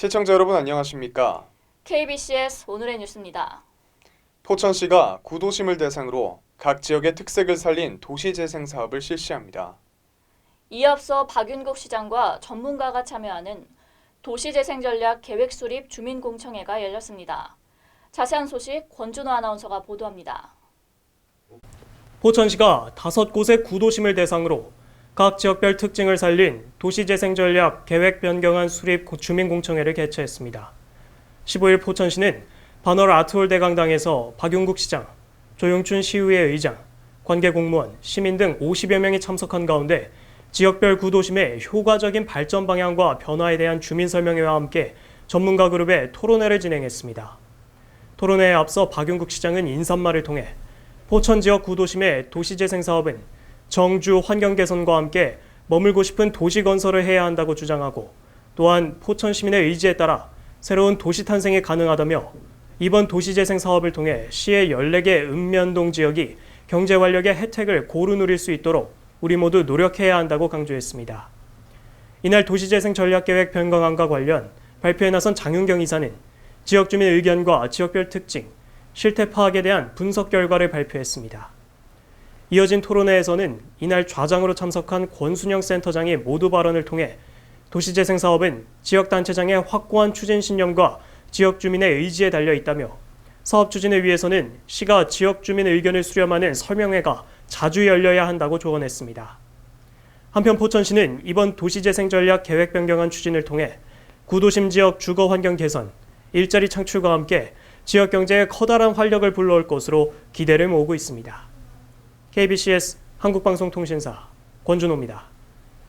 시청자 여러분 안녕하십니까? KBCS 오늘의 뉴스입니다. 포천시가 구도심을 대상으로 각 지역의 특색을 살린 도시재생 사업을 실시합니다. 이에 앞서 박윤국 시장과 전문가가 참여하는 도시재생전략 계획 수립 주민공청회가 열렸습니다. 자세한 소식 권준호 아나운서가 보도합니다. 포천시가 다섯 곳의 구도심을 대상으로 각 지역별 특징을 살린 도시재생 전략 계획 변경안 수립 주민공청회를 개최했습니다. 15일 포천시는 반월 아트홀 대강당에서 박용국 시장, 조용춘 시의회 의장, 관계 공무원, 시민 등 50여 명이 참석한 가운데 지역별 구도심의 효과적인 발전 방향과 변화에 대한 주민 설명회와 함께 전문가 그룹의 토론회를 진행했습니다. 토론회에 앞서 박용국 시장은 인사말을 통해 포천 지역 구도심의 도시재생 사업은 정주 환경 개선과 함께 머물고 싶은 도시 건설을 해야 한다고 주장하고 또한 포천 시민의 의지에 따라 새로운 도시 탄생이 가능하다며 이번 도시재생 사업을 통해 시의 14개 읍면동 지역이 경제 활력의 혜택을 고루 누릴 수 있도록 우리 모두 노력해야 한다고 강조했습니다. 이날 도시재생 전략계획 변경안과 관련 발표에 나선 장윤경 이사는 지역 주민 의견과 지역별 특징, 실태 파악에 대한 분석 결과를 발표했습니다. 이어진 토론회에서는 이날 좌장으로 참석한 권순영 센터장이 모두 발언을 통해 도시재생 사업은 지역단체장의 확고한 추진 신념과 지역 주민의 의지에 달려 있다며 사업 추진을 위해서는 시가 지역 주민 의견을 수렴하는 설명회가 자주 열려야 한다고 조언했습니다. 한편 포천시는 이번 도시재생 전략 계획 변경안 추진을 통해 구도심 지역 주거 환경 개선, 일자리 창출과 함께 지역 경제에 커다란 활력을 불러올 것으로 기대를 모으고 있습니다. KBCS 한국방송통신사 권준호입니다.